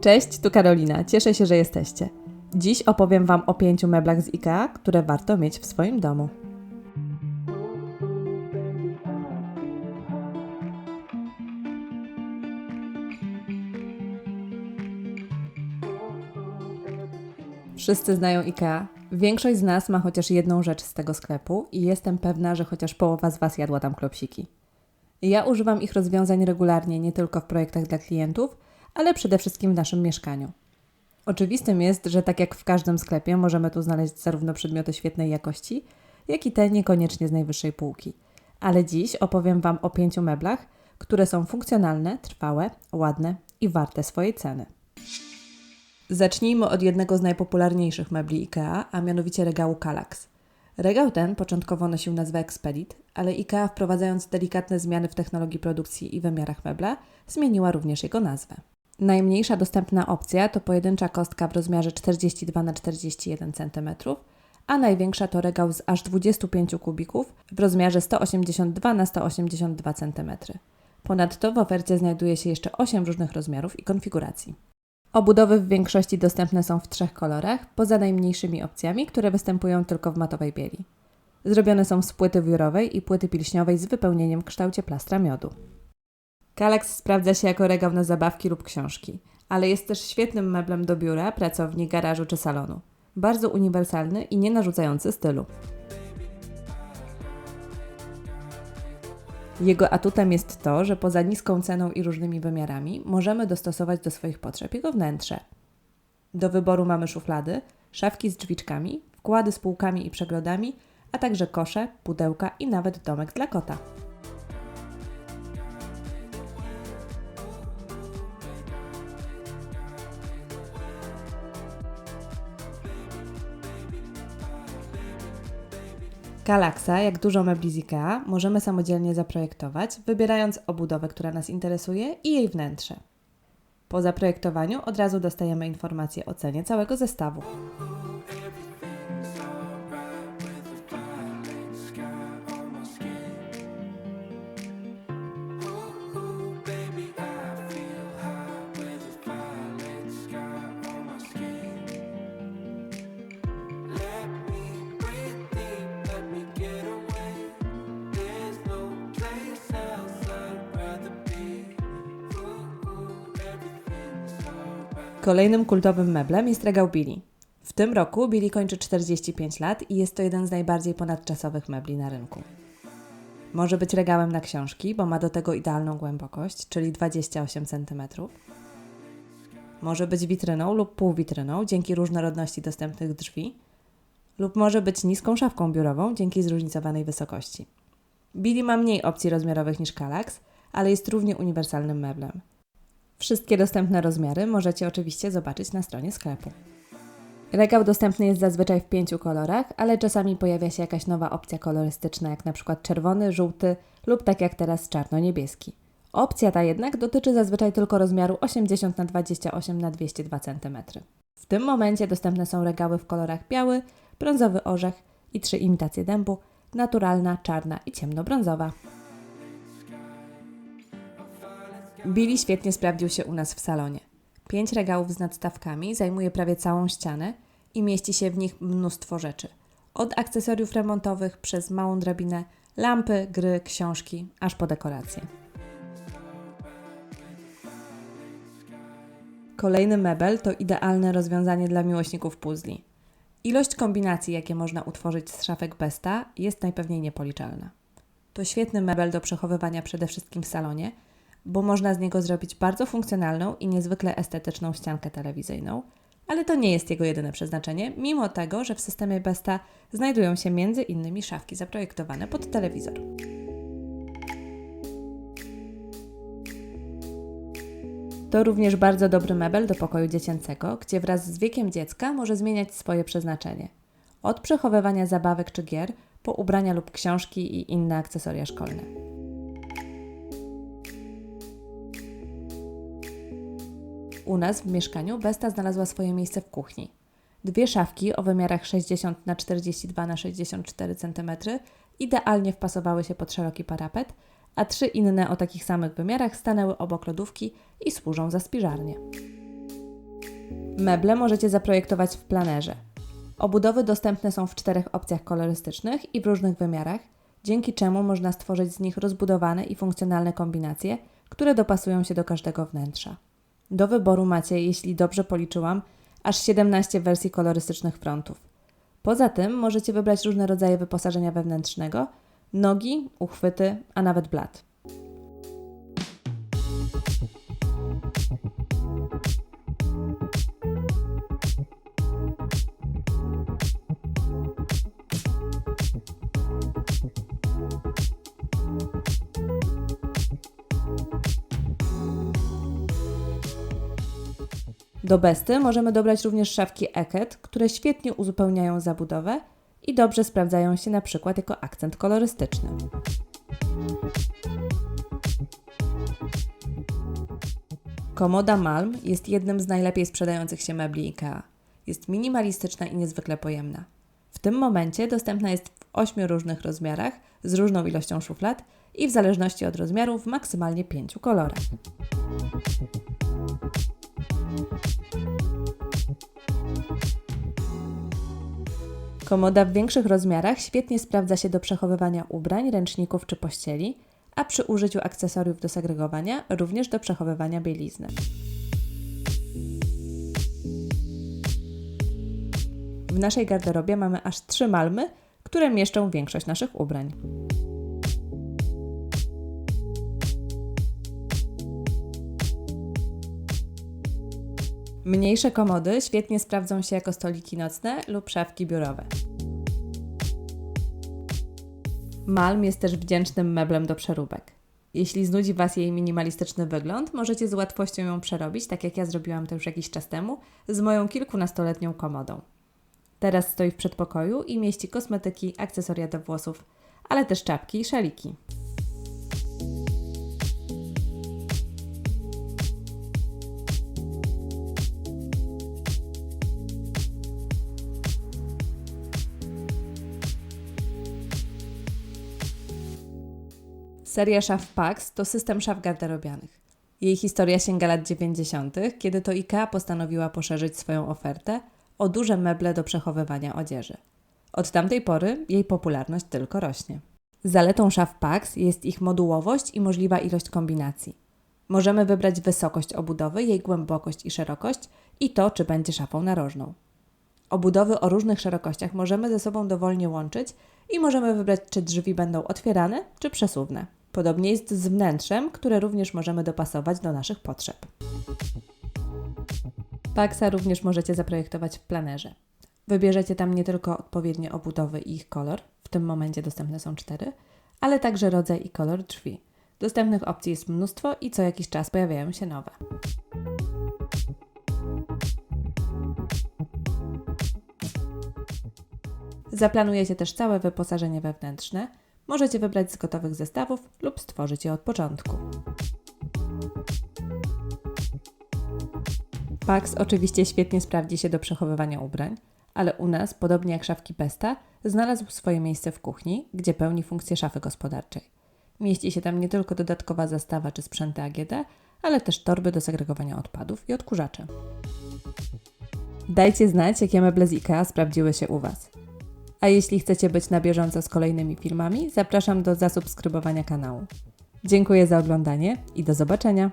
Cześć, tu Karolina. Cieszę się, że jesteście. Dziś opowiem Wam o pięciu meblach z IKEA, które warto mieć w swoim domu. Wszyscy znają IKEA. Większość z nas ma chociaż jedną rzecz z tego sklepu i jestem pewna, że chociaż połowa z Was jadła tam klopsiki. Ja używam ich rozwiązań regularnie, nie tylko w projektach dla klientów, ale przede wszystkim w naszym mieszkaniu. Oczywistym jest, że tak jak w każdym sklepie, możemy tu znaleźć zarówno przedmioty świetnej jakości, jak i te niekoniecznie z najwyższej półki. Ale dziś opowiem Wam o pięciu meblach, które są funkcjonalne, trwałe, ładne i warte swojej ceny. Zacznijmy od jednego z najpopularniejszych mebli IKEA, a mianowicie regału Kallax. Regał ten początkowo nosił nazwę Expedit, ale IKEA wprowadzając delikatne zmiany w technologii produkcji i wymiarach mebla, zmieniła również jego nazwę. Najmniejsza dostępna opcja to pojedyncza kostka w rozmiarze 42 na 41 cm, a największa to regał z aż 25 kubików w rozmiarze 182 na 182 cm. Ponadto w ofercie znajduje się jeszcze 8 różnych rozmiarów i konfiguracji. Obudowy w większości dostępne są w trzech kolorach, poza najmniejszymi opcjami, które występują tylko w matowej bieli. Zrobione są z płyty wiórowej i płyty pilśniowej z wypełnieniem w kształcie plastra miodu. Kallax sprawdza się jako regał na zabawki lub książki, ale jest też świetnym meblem do biura, pracowni, garażu czy salonu. Bardzo uniwersalny i nie narzucający stylu. Jego atutem jest to, że poza niską ceną i różnymi wymiarami możemy dostosować do swoich potrzeb jego wnętrze. Do wyboru mamy szuflady, szafki z drzwiczkami, wkłady z półkami i przeglądami, a także kosze, pudełka i nawet domek dla kota. Kallaxa, jak dużo mebli z IKEA, możemy samodzielnie zaprojektować, wybierając obudowę, która nas interesuje i jej wnętrze. Po zaprojektowaniu od razu dostajemy informację o cenie całego zestawu. Kolejnym kultowym meblem jest regał Billy. W tym roku Billy kończy 45 lat i jest to jeden z najbardziej ponadczasowych mebli na rynku. Może być regałem na książki, bo ma do tego idealną głębokość, czyli 28 cm. Może być witryną lub półwitryną dzięki różnorodności dostępnych drzwi, lub może być niską szafką biurową dzięki zróżnicowanej wysokości. Billy ma mniej opcji rozmiarowych niż Kallax, ale jest równie uniwersalnym meblem. Wszystkie dostępne rozmiary możecie oczywiście zobaczyć na stronie sklepu. Regał dostępny jest zazwyczaj w pięciu kolorach, ale czasami pojawia się jakaś nowa opcja kolorystyczna, jak na przykład czerwony, żółty lub tak jak teraz czarno-niebieski. Opcja ta jednak dotyczy zazwyczaj tylko rozmiaru 80 na 28 na 202 cm. W tym momencie dostępne są regały w kolorach biały, brązowy orzech i trzy imitacje dębu, naturalna, czarna i ciemnobrązowa. Billy świetnie sprawdził się u nas w salonie. Pięć regałów z nadstawkami zajmuje prawie całą ścianę i mieści się w nich mnóstwo rzeczy. Od akcesoriów remontowych przez małą drabinę, lampy, gry, książki, aż po dekoracje. Kolejny mebel to idealne rozwiązanie dla miłośników puzli. Ilość kombinacji, jakie można utworzyć z szafek Besta, jest najpewniej niepoliczalna. To świetny mebel do przechowywania przede wszystkim w salonie, bo można z niego zrobić bardzo funkcjonalną i niezwykle estetyczną ściankę telewizyjną, ale to nie jest jego jedyne przeznaczenie, mimo tego, że w systemie Besta znajdują się między innymi szafki zaprojektowane pod telewizor. To również bardzo dobry mebel do pokoju dziecięcego, gdzie wraz z wiekiem dziecka może zmieniać swoje przeznaczenie. Od przechowywania zabawek czy gier, po ubrania lub książki i inne akcesoria szkolne. U nas w mieszkaniu Besta znalazła swoje miejsce w kuchni. Dwie szafki o wymiarach 60 na 42 na 64 cm idealnie wpasowały się pod szeroki parapet, a trzy inne o takich samych wymiarach stanęły obok lodówki i służą za spiżarnię. Meble możecie zaprojektować w planerze. Obudowy dostępne są w czterech opcjach kolorystycznych i w różnych wymiarach, dzięki czemu można stworzyć z nich rozbudowane i funkcjonalne kombinacje, które dopasują się do każdego wnętrza. Do wyboru macie, jeśli dobrze policzyłam, aż 17 wersji kolorystycznych frontów. Poza tym możecie wybrać różne rodzaje wyposażenia wewnętrznego, nogi, uchwyty, a nawet blat. Do besty możemy dobrać również szafki Eket, które świetnie uzupełniają zabudowę i dobrze sprawdzają się na przykład jako akcent kolorystyczny. Komoda Malm jest jednym z najlepiej sprzedających się mebli IKEA. Jest minimalistyczna i niezwykle pojemna. W tym momencie dostępna jest w ośmiu różnych rozmiarach z różną ilością szuflad i w zależności od rozmiaru w maksymalnie pięciu kolorach. Komoda w większych rozmiarach świetnie sprawdza się do przechowywania ubrań, ręczników czy pościeli, a przy użyciu akcesoriów do segregowania również do przechowywania bielizny. W naszej garderobie mamy aż trzy malmy, które mieszczą większość naszych ubrań. Mniejsze komody świetnie sprawdzą się jako stoliki nocne lub szafki biurowe. Malm jest też wdzięcznym meblem do przeróbek. Jeśli znudzi Was jej minimalistyczny wygląd, możecie z łatwością ją przerobić, tak jak ja zrobiłam to już jakiś czas temu, z moją kilkunastoletnią komodą. Teraz stoi w przedpokoju i mieści kosmetyki, akcesoria do włosów, ale też czapki i szaliki. Seria szaf Pax to system szaf garderobianych. Jej historia sięga lat 90., kiedy to IKEA postanowiła poszerzyć swoją ofertę o duże meble do przechowywania odzieży. Od tamtej pory jej popularność tylko rośnie. Zaletą szaf Pax jest ich modułowość i możliwa ilość kombinacji. Możemy wybrać wysokość obudowy, jej głębokość i szerokość i to, czy będzie szafą narożną. Obudowy o różnych szerokościach możemy ze sobą dowolnie łączyć i możemy wybrać, czy drzwi będą otwierane, czy przesuwne. Podobnie jest z wnętrzem, które również możemy dopasować do naszych potrzeb. Paxa również możecie zaprojektować w planerze. Wybierzecie tam nie tylko odpowiednie obudowy i ich kolor, w tym momencie dostępne są cztery, ale także rodzaj i kolor drzwi. Dostępnych opcji jest mnóstwo i co jakiś czas pojawiają się nowe. Zaplanujecie też całe wyposażenie wewnętrzne. Możecie wybrać z gotowych zestawów lub stworzyć je od początku. Pax oczywiście świetnie sprawdzi się do przechowywania ubrań, ale u nas, podobnie jak szafki Pesta, znalazł swoje miejsce w kuchni, gdzie pełni funkcję szafy gospodarczej. Mieści się tam nie tylko dodatkowa zastawa czy sprzęty AGD, ale też torby do segregowania odpadów i odkurzacze. Dajcie znać, jakie meble z IKEA sprawdziły się u Was. A jeśli chcecie być na bieżąco z kolejnymi filmami, zapraszam do zasubskrybowania kanału. Dziękuję za oglądanie i do zobaczenia!